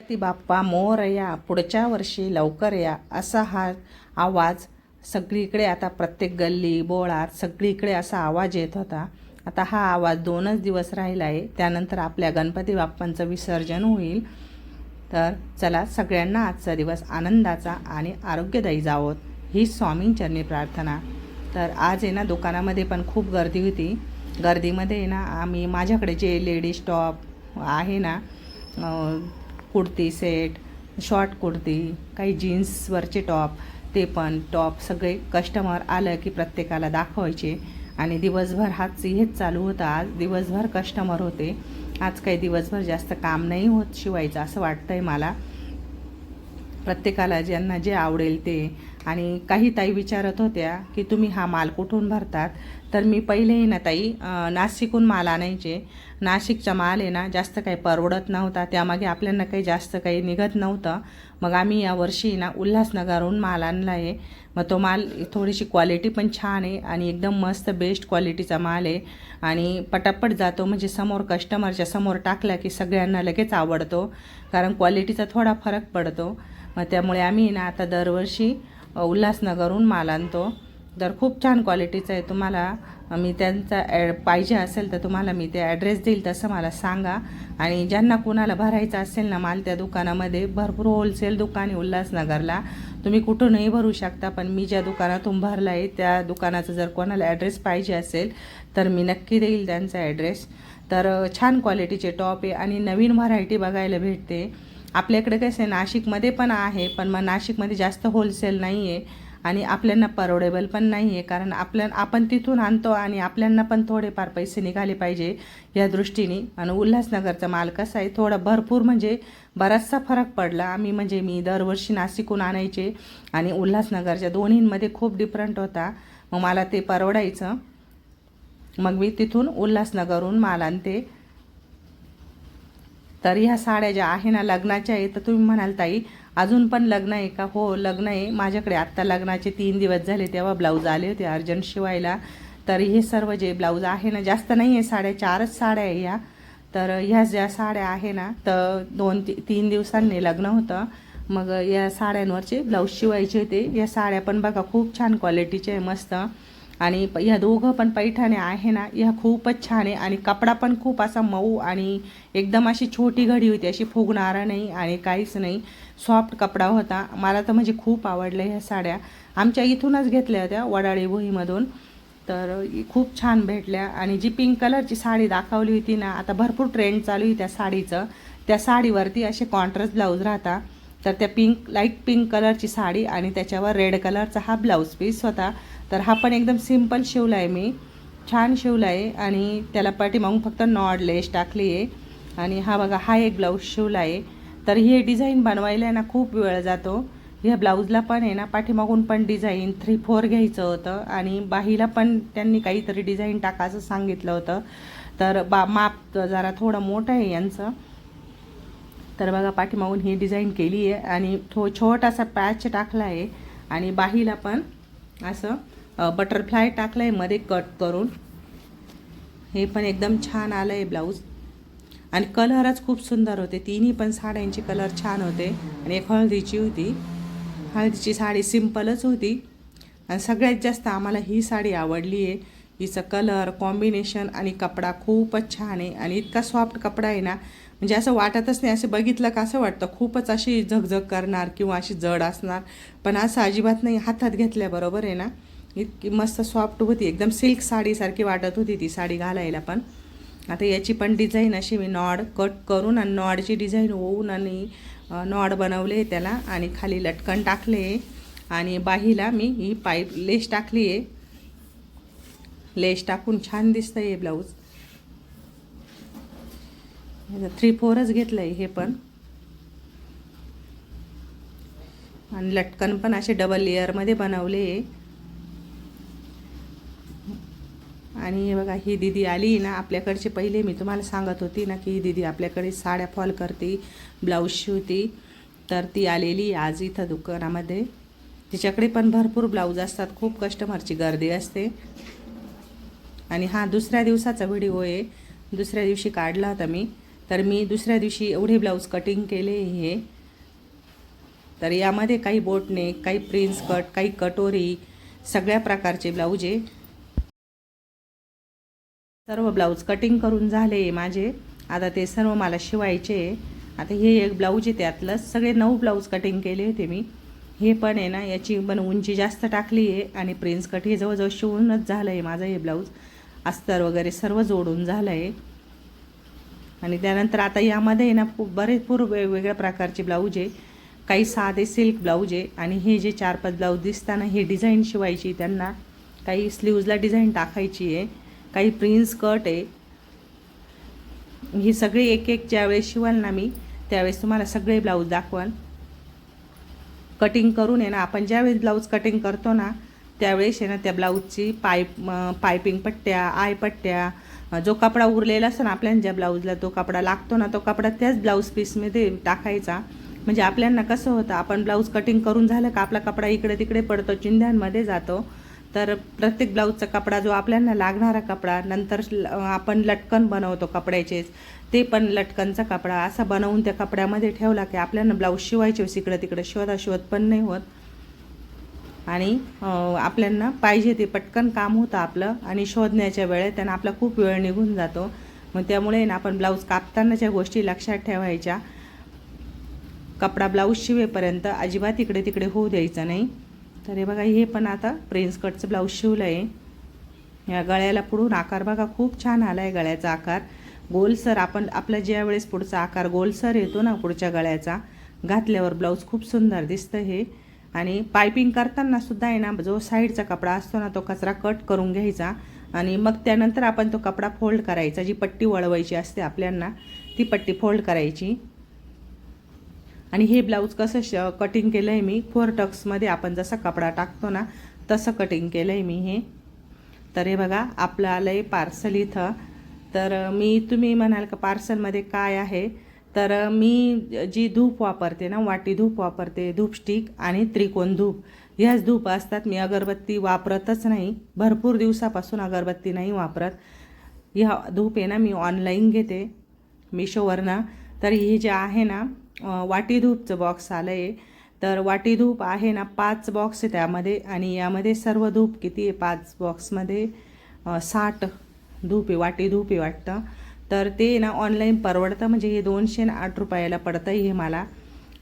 गणपती बाप्पा मोर या पुढच्या वर्षी लवकर या असा हा आवाज सगळीकडे आता प्रत्येक गल्ली बोळात सगळीकडे असा आवाज येत होता. आता हा आवाज दोनच दिवस राहिला आहे. त्यानंतर आपल्या गणपती बाप्पांचं विसर्जन होईल. तर चला सगळ्यांना आजचा दिवस आनंदाचा आणि आरोग्यदायी जावोत ही स्वामींचरणी प्रार्थना. तर आज आहे ना दुकानामध्ये पण खूप गर्दी होती. गर्दीमध्ये आहे ना आम्ही माझ्याकडे जे लेडीज टॉप आहे ना कुर्ती सेट शॉर्ट कुर्ती काही जीन्सवरचे टॉप ते पण टॉप सगळे कस्टमर आलं की प्रत्येकाला दाखवायचे. आणि दिवसभर हाच हेच चालू होतं. आज दिवसभर कस्टमर होते. आज काही दिवसभर जास्त काम नाही होत शिवायचं असं वाटतं आहे मला. प्रत्येकाला ज्यांना जे आवडेल ते. आणि काही ताई विचारत होत्या की तुम्ही हा माल कुठून भरतात? तर मी पहिलेही ना ताई नाशिकहून माल आणायचे. नाशिकचा माल आहे ना जास्त काही परवडत नव्हता. त्यामागे आपल्याला काही जास्त काही निघत नव्हतं. मग आम्ही यावर्षी ना उल्हासनगरहून माल आणला आहे. मग तो माल थोडीशी क्वालिटी पण छान आहे आणि एकदम मस्त बेस्ट क्वालिटीचा माल आहे. आणि पटापट जातो म्हणजे समोर कस्टमरच्या समोर टाकला की सगळ्यांना लगेच आवडतो. कारण क्वालिटीचा थोडा फरक पडतो. मग त्यामुळे आम्ही ना आता दरवर्षी उल्हासनगरहून माल आणतो. तर खूप छान क्वालिटीचं आहे. तुम्हाला मी त्यांचा ॲड पाहिजे असेल तर तुम्हाला मी ते ॲड्रेस देईल तसं मला सांगा. आणि ज्यांना कुणाला भरायचं असेल ना माल त्या दुकानामध्ये भरपूर होलसेल दुकान आहे उल्हासनगरला. तुम्ही कुठूनही भरू शकता पण मी ज्या दुकानातून भरला आहे त्या दुकानाचा जर कोणाला ॲड्रेस पाहिजे असेल तर मी नक्की देईल त्यांचा ॲड्रेस तर छान क्वालिटीचे टॉप आहे आणि नवीन व्हरायटी बघायला भेटते. आपल्याकडे कसं आहे नाशिकमध्ये पण आहे पण मग नाशिकमध्ये जास्त होलसेल नाही आहे आणि आपल्यांना परवडेबल पण नाही आहे कारण आपल्या आपण तिथून आणतो आणि आपल्यांना पण थोडेफार पैसे निघाले पाहिजे या दृष्टीने. आणि उल्हासनगरचा माल कसा आहे थोडा भरपूर म्हणजे बराचसा फरक पडला. आम्ही म्हणजे मी दरवर्षी नाशिकहून आणायचे आणि उल्हासनगरच्या दोन्हींमध्ये खूप डिफरंट होता. मग मला ते परवडायचं. मग मी तिथून उल्हासनगरहून माल आणते. तर ह्या साड्या ज्या आहे ना लग्नाच्या आहे तर तुम्ही म्हणाल ताई अजून पण लग्न आहे का? हो लग्न आहे. माझ्याकडे आत्ता लग्नाचे तीन दिवस झाले तेव्हा ब्लाऊज आले होते अर्जंट शिवायला. तर हे सर्व जे ब्लाऊज आहे ना जास्त नाही आहे साड्या चारच साड्या आहे ह्या तर ह्या ज्या साड्या आहे ना तर दोन ती तीन दिवसांनी लग्न होतं. मग या साड्यांवरचे ब्लाऊज शिवायचे होते. या साड्या पण बघा खूप छान क्वालिटीचे आहे मस्त. आणि प- ह्या दोघं पण पैठणे आहे ना ह्या खूपच छान आहे. आणि कपडा पण खूप असा मऊ आणि एकदम अशी छोटी घडी होती अशी फुगणारा नाही आणि काहीच नाही. सॉफ्ट कपडा होता. मला तर म्हणजे खूप आवडलं ह्या साड्या. आमच्या इथूनच घेतल्या होत्या वडाळी भुईमधून. तर खूप छान भेटल्या. आणि जी पिंक कलरची साडी दाखवली होती ना आता भरपूर ट्रेंड चालू आहे त्या साडीचं. त्या साडीवरती असे कॉन्ट्रास्ट ब्लाऊज राहता. तर त्या पिंक लाइट पिंक कलरची साडी आणि त्याच्यावर रेड कलरचा हा ब्लाऊज पीस होता. तर हा पण एकदम सिंपल शिवला आहे मी. छान शिवला आहे आणि त्याला पाठीमागून फक्त नॉड लेस टाकली आहे. आणि हा बघा हा एक ब्लाऊज शिवला आहे तर हे डिझाईन बनवायला ना खूप वेळ जातो. ह्या ब्लाऊजला पण आहे ना पाठीमागून पण डिझाईन थ्री फोर घ्यायचं होतं. आणि बाहीला पण त्यांनी काहीतरी डिझाईन टाकायचं सांगितलं होतं. तर बा माप जरा थोडं मोठं आहे यांचं. तर बघा पाठीमागून ही डिझाईन केली आहे आणि थो छोटासा पॅच टाकला आहे आणि बाहीला पण असं बटरफ्लाय टाकलं आहे मध्ये कट करून. हे पण एकदम छान आलं आहे ब्लाऊज आणि कलरच खूप सुंदर होते. तिन्ही पण साड्यांचे कलर छान होते. आणि एक हळदीची होती. हळदीची साडी सिम्पलच होती. आणि सगळ्यात जास्त आम्हाला ही साडी आवडली आहे. हिचं कलर कॉम्बिनेशन आणि कपडा खूपच छान आहे. आणि इतका सॉफ्ट कपडा आहे ना म्हणजे असं वाटतच नाही. असं बघितलं का असं वाटतं. खूपच अशी झगझग करणार किंवा अशी जड असणार. पण असं अजिबात नाही. हातात घेतल्याबरोबर आहे ना. इतकी मस्त सॉफ्ट होती. एकदम सिल्क साडीसारखी वाटत होती ती साडी घालायला पण. आता याची पण डिझाईन अशी मी नॉड कट करून आणि नॉडची डिझाईन होऊन आणि नॉड बनवले त्याला आणि खाली लटकन टाकले. आणि बाहीला मी ही पाईप लेस टाकली आहे लेस टाकून छान दिसतं आहे ब्लाऊज. थ्री फोरच घेतलं आहे हे पण. आणि लटकन पण असे डबल लेअरमध्ये बनवले. आहे आणि हे बघा ही दिदी आली ना आपल्याकडचे पहिले मी तुम्हाला सांगत होती ना की ही दिदी आपल्याकडे साड्या फॉल करते ब्लाऊज शिवती. तर ती आलेली आज इथं दुकानामध्ये. तिच्याकडे पण भरपूर ब्लाऊज असतात खूप कस्टमरची गर्दी असते. आणि हा दुसऱ्या दिवसाचा व्हिडिओ आहे. दुसऱ्या दिवशी काढला होता मी. तर मी दुसऱ्या दिवशी एवढे ब्लाऊज कटिंग केले हे. तर यामध्ये काही बोटनेक काही प्रिन्स कट काही कटोरी सगळ्या प्रकारचे ब्लाऊज आहे. सर्व ब्लाऊज कटिंग करून झाले माझे. आता ते सर्व मला शिवायचे. आहे आता हे एक ब्लाऊज आहे त्यातलं. सगळे नऊ ब्लाऊज कटिंग केले होते मी. हे पण आहे ना याची पण उंची जास्त टाकली आहे आणि प्रिन्स कट हे जवळजवळ शिवूनच झालं आहे माझं हे ब्लाऊज. अस्तर वगैरे सर्व जोडून झालं आहे आणि त्यानंतर आता यामध्ये आहे ना खूप भरपूर वेगवेगळ्या प्रकारचे ब्लाऊज आहे. काही साधे सिल्क ब्लाऊज आहे आणि हे जे चार पाच ब्लाऊज दिसताना हे डिझाईन शिवायची त्यांना. काही स्लीव्जला डिझाईन टाकायची आहे. काही प्रिन्स कट आहे. ही सगळी एक एक ज्यावेळेस शिवाल ना मी त्यावेळेस तुम्हाला सगळे ब्लाऊज दाखवाल कटिंग करून आहे ना आपण ज्यावेळेस ब्लाऊज कटिंग करतो ना त्यावेळेस आहे ना त्या ब्लाऊजची पाईप पायपिंग पट्ट्या आय पट्ट्या जो कपडा उरलेला असतो ना आपल्याला ज्या ब्लाऊजला तो कपडा लागतो ना तो कपडा त्याच ब्लाऊज पीसमध्ये टाकायचा. म्हणजे आपल्यांना कसं होतं आपण ब्लाऊज कटिंग करून झालं का आपला कपडा इकडे तिकडे पडतो चिंध्यांमध्ये जातो. तर प्रत्येक ब्लाऊजचा कपडा जो आपल्याला लागणारा कपडा नंतर आपण लटकन बनवतो कपड्याचेच ते पण लटकनचा कपडा असा बनवून त्या कपड्यामध्ये ठेवला की आपल्याला ब्लाऊज शिवायचे वेळेस इकडं तिकडे शिवता शिवत पण नाही होत. आणि आपल्यांना पाहिजे ते पटकन काम होतं आपलं आणि शोधण्याच्या वेळेत त्यांना आपला खूप वेळ निघून जातो. मग त्यामुळे ना आपण ब्लाऊज कापतानाच्या गोष्टी लक्षात ठेवायच्या कपडा ब्लाऊज शिवेपर्यंत अजिबात इकडे तिकडे होऊ द्यायचं नाही. तर हे बघा हे पण आता प्रिन्स कटचं ब्लाऊज शिवलं आहे या गळ्याला पुढून आकार बघा खूप छान आला आहे गळ्याचा आकार. गोलसर आपण आपला ज्या वेळेस पुढचा आकार गोलसर येतो ना पुढच्या गळ्याचा घातल्यावर ब्लाऊज खूप सुंदर दिसतं हे. आणि पायपिंग करताना सुद्धा आहे ना जो साईडचा कपडा असतो ना तो कचरा कट करून घ्यायचा. आणि मग त्यानंतर आपण तो कपडा फोल्ड करायचा जी पट्टी वळवायची असते आपल्यांना ती पट्टी फोल्ड करायची. आणि हे ब्लाऊज कसं श कटिंग केलं आहे मी फोर टक्समध्ये आपण जसा कपडा टाकतो ना तसं कटिंग केलं आहे मी हे. तर हे बघा आपलं आलं आहे पार्सल इथं. तर मी तुम्ही म्हणाल का पार्सलमध्ये काय आहे? तर मी जी धूप वापरते ना वाटी धूप वापरते धूप स्टिक आणि त्रिकोण धूप ह्याच धूप असतात. मी अगरबत्ती वापरतच नाही. भरपूर दिवसापासून अगरबत्ती नाही वापरत. ह्या धूप आहे ना मी ऑनलाईन घेते मिशोवरनं. तर हे जे आहे ना वाटी धूपचं बॉक्स आलं आहे तर वाटी धूप आहे ना पाच बॉक्स आहे त्यामध्ये. आणि यामध्ये सर्व धूप किती आहे? पाच बॉक्समध्ये साठ धूप आहे वाटी धूप आहे वाटतं. तर ते ना ऑनलाईन परवडतं. म्हणजे हे दोनशे आठ रुपयाला पडतं हे मला.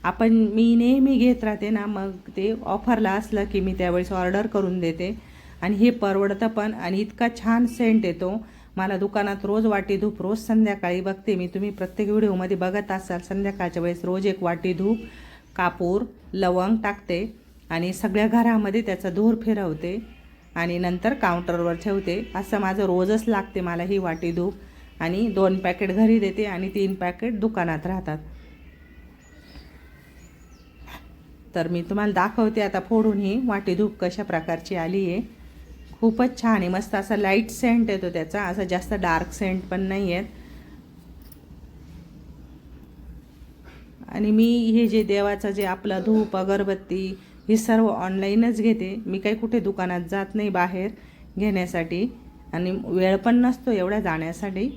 आपण मी नेहमी घेत राहते ना मग ते ऑफरला असलं की मी त्यावेळेस ऑर्डर करून देते. आणि हे परवडतं पण आणि इतका छान सेंट येतो. मला दुकानात रोज वाटी धूप रोज संध्याकाळी बघते मी. तुम्ही प्रत्येक व्हिडिओमध्ये बघत असाल संध्याकाळच्या वेळेस रोज एक वाटी धूप कापूर लवंग टाकते आणि सगळ्या घरामध्ये त्याचा धूर फिरवते आणि नंतर काउंटरवर ठेवते. असं माझं रोजच लागते मला ही वाटी धूप. आणि दोन पॅकेट घरी देते आणि तीन पॅकेट दुकानात राहतात. तर मी तुम्हाला दाखवते आता फोडून ही. वाटी धूप कशा प्रकारची आली आहे. खूपच छान आहे. मस्त असा लाइट सेंट येतो त्याचा. असा जास्त डार्क सेंट पण नाही आहेत आणि मी हे जे देवाचं जे आपलं धूप अगरबत्ती हे सर्व ऑनलाईनच घेते. मी काही कुठे दुकानात जात नाही बाहेर घेण्यासाठी. आणि वेळ पण नसतो एवढ्या जाण्यासाठी.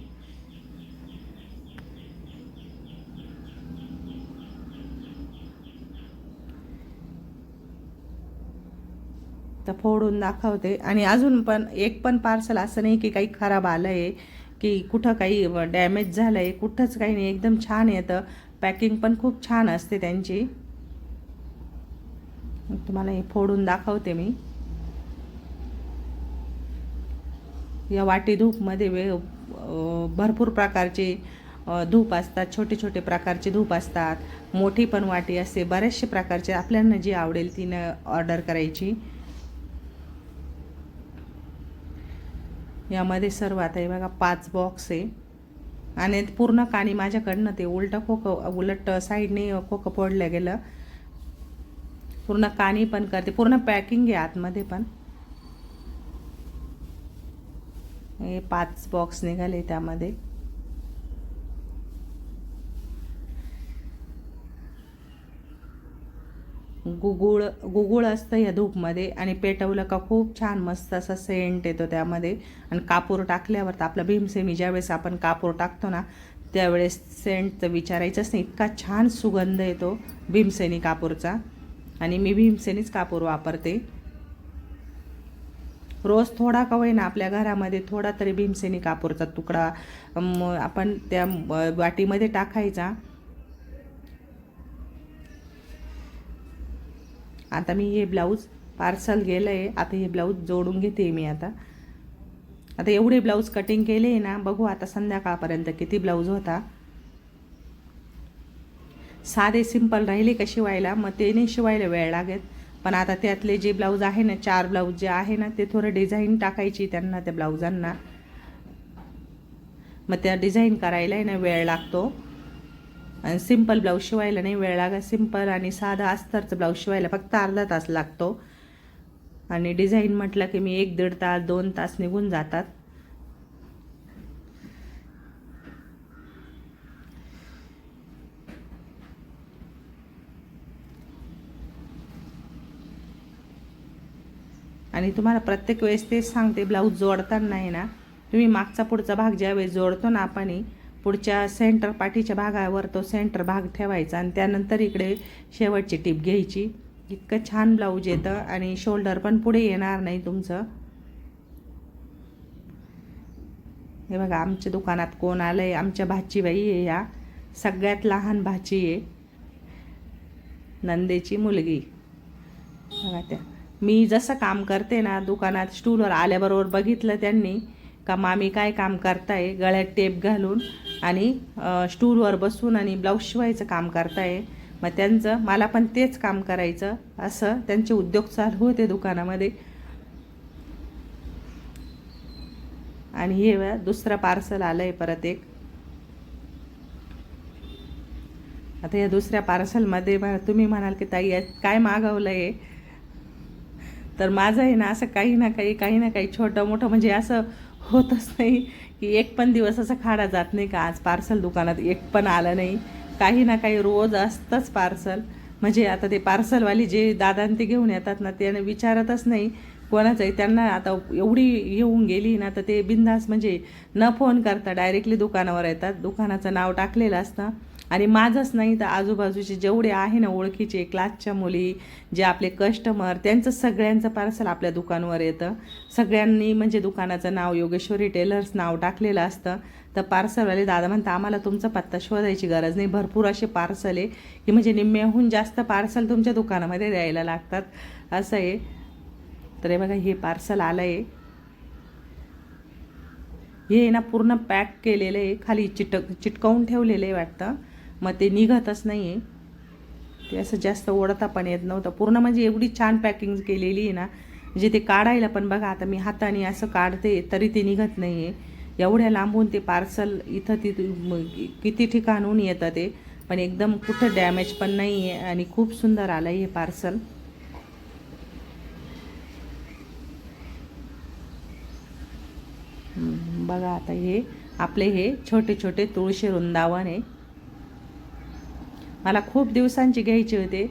तर फोडून दाखवते. आणि अजून पण एक पण पार्सल असं नाही की काही खराब आलं आहे की कुठं काही डॅमेज झालं आहे कुठंच काही नाही. एकदम छान येतं पॅकिंग पण खूप छान असते त्यांची. तुम्हाला हे फोडून दाखवते मी. या वाटी धूपमध्ये वे भरपूर प्रकारचे धूप असतात छोटे छोटे प्रकारचे धूप असतात. मोठी पण वाटी असते. बऱ्याचशे प्रकारचे. आपल्याला जी आवडेल तिनं ऑर्डर करायची. यामध्ये सर्व आता हे बघा पाच बॉक्स आहे. आणि पूर्ण काणी माझ्याकडनं ते उलटं खोकं उलट साईडने खोकं फोडलं गेलं. पूर्ण काणी पण करते. पूर्ण पॅकिंग आहे आतमध्ये पण. हे पाच बॉक्स निघाले त्यामध्ये. गुगुळ गुगुळ असतं या धूपमध्ये आणि पेटवलं का खूप छान मस्त असा सेंट येतो त्यामध्ये. आणि कापूर टाकल्यावर तर आपला भीमसेनी ज्यावेळेस आपण कापूर टाकतो ना त्यावेळेस सेंट तर विचारायचंच नाही. इतका छान सुगंध येतो भीमसेनी कापूरचा. आणि मी भीमसेनीच कापूर वापरते. रोज थोडा का होईना आपल्या घरामध्ये थोडा तरी भीमसेनी कापूरचा तुकडा आपण त्या वाटीमध्ये टाकायचा. आता मी हे ब्लाऊज पार्सल गेलं आहे आता हे ब्लाऊज जोडून घेते मी आता. आता एवढे ब्लाऊज कटिंग केले आहे ना बघू आता संध्याकाळपर्यंत किती ब्लाऊज होता. साधे सिंपल राहिले का शिवायला? मग ते नाही शिवायला वेळ लागेल पण आता त्यातले जे ब्लाऊज आहे ना चार ब्लाऊज जे आहे ना ते थोडं डिझाईन टाकायची त्यांना त्या ब्लाऊजांना. मग त्या डिझाईन करायला ना वेळ लागतो. आणि सिंपल ब्लाऊज शिवायला नाही वेळ लागत. सिंपल आणि साधा अस्तरचं ब्लाऊज शिवायला फक्त अर्धा तास लागतो. आणि डिझाईन म्हटलं की मी एक दीड तास दोन तास निघून जातात. आणि तुम्हाला प्रत्येक वेळेस तेच सांगते ब्लाऊज जोडताना आहे ना तुम्ही मागचा पुढचा भाग ज्यावेळेस जोडतो ना आपण पुढच्या सेंटर पाठीच्या भागावर तो सेंटर भाग ठेवायचा आणि त्यानंतर इकडे शेवटची टीप घ्यायची. इतकं छान ब्लाऊज येतं आणि शोल्डर पण पुढे येणार नाही तुमचं. हे बघा आमच्या दुकानात कोण आलं आहे आमच्या भाचीबाई आहे या. सगळ्यात लहान भाची आहे. नंदेची मुलगी. बघा त्या. मी जसं काम करते ना दुकानात स्टूलवर आल्याबरोबर बघितलं त्यांनी का मामी काय काम करताय? गळ्यात टेप घालून आणि स्टूलवर बसून आणि ब्लाऊज शिवायचं काम करताय. मग त्यांचं मला पण तेच काम करायचं असं त्यांचे उद्योग चालू होते दुकानामध्ये. आणि हे दुसरं पार्सल आलं आहे परत एक. आता या दुसऱ्या पार्सलमध्ये तुम्ही म्हणाल की ताई यात काय मागवलं आहे तर माझं आहे ना असं काही ना काही काही ना काही छोटं मोठं म्हणजे असं होतच नाही. की एक पण दिवस असं खाडा जात नाही का? आज पार्सल दुकानात एक पण आलं नाही. काही ना काही रोज असतंच पार्सल. म्हणजे आता ते पार्सलवाली जे दादान ते घेऊन येतात ना त्याने विचारतच नाही कोणाचंही. त्यांना आता एवढी येऊन गेली ना तर ते बिंदास म्हणजे न फोन करता डायरेक्टली दुकानावर येतात. दुकानाचं नाव टाकलेलं असतं. आणि माझंच नाही तर आजूबाजूचे जेवढे आहे ना ओळखीचे क्लासच्या मुली जे आपले कस्टमर त्यांचं सगळ्यांचं पार्सल आपल्या दुकानवर येतं. सगळ्यांनी म्हणजे दुकानाचं नाव योगेश्वरी टेलर्स नाव टाकलेलं असतं. तर पार्सलवाले दादा म्हणतात आम्हाला तुमचा पत्ता शोधायची गरज नाही. भरपूर असे पार्सल आहे की म्हणजे निम्म्याहून जास्त पार्सल तुमच्या दुकानामध्ये द्यायला लागतात. असं आहे. तर हे बघा हे पार्सल आलं आहे हे ना पूर्ण पॅक केलेलं आहे. खाली चिटक चिटकवून ठेवलेलं आहे वाटतं. मग ते निघतच नाही आहे ते असं जास्त ओढता पण येत नव्हतं. पूर्ण म्हणजे एवढी छान पॅकिंग केलेली आहे ना म्हणजे ते काढायला पण बघा आता मी हाताने असं काढते तरी ते निघत नाही आहे एवढ्या लांबून ते पार्सल इथं तिथं किती ठिकाणहून येतं ते पण एकदम कुठं डॅमेज पण नाही आहे आणि खूप सुंदर आलं आहे हे पार्सल बघा आता हे आपले हे छोटे छोटे तुळशी वृंदावन आहे. मला खूप दिवसांची घ्यायचे होते.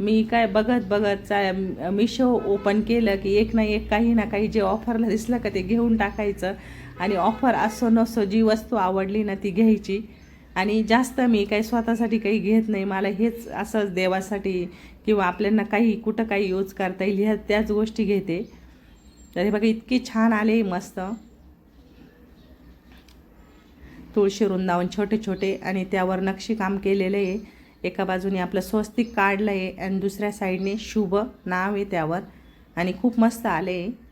मी काय बघत बघत चा मिशो ओपन केलं की एक ना एक काही ना काही जे ऑफरला दिसलं का ते घेऊन टाकायचं. आणि ऑफर असो नसो जी वस्तू आवडली ना ती घ्यायची. आणि जास्त मी काही स्वतःसाठी काही घेत नाही. मला हेच असंच देवासाठी किंवा आपल्याला काही कुठं काही यूज करता येईल ह्या त्याच गोष्टी घेते. तर हे बघा इतकी छान आले मस्त. तुळशी वृंदावन छोटे छोटे आणि त्यावर नक्षीकाम केलेलं आहे. एका बाजूने आपलं स्वस्तिक काढलं आहे आणि दुसऱ्या साईडने शुभ नाव आहे त्यावर आणि खूप मस्त आले आहे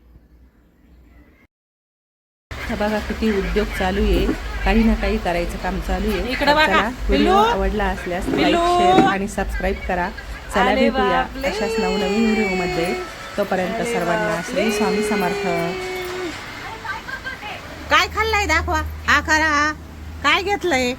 बघा किती उद्योग चालू आहे काही ना काही करायचं काम चालू आहे. चला, व्हिडिओ. आवडला असल्यास लाईक पिल्लू. शेअर आणि सबस्क्राईब करा चला भेटूया. अशाच नवनवीन व्हिडिओमध्ये तोपर्यंत अरे सर्वांना. श्री स्वामी समर्थ काय खाल्लंय दाखवा हा हा काय घेतलंय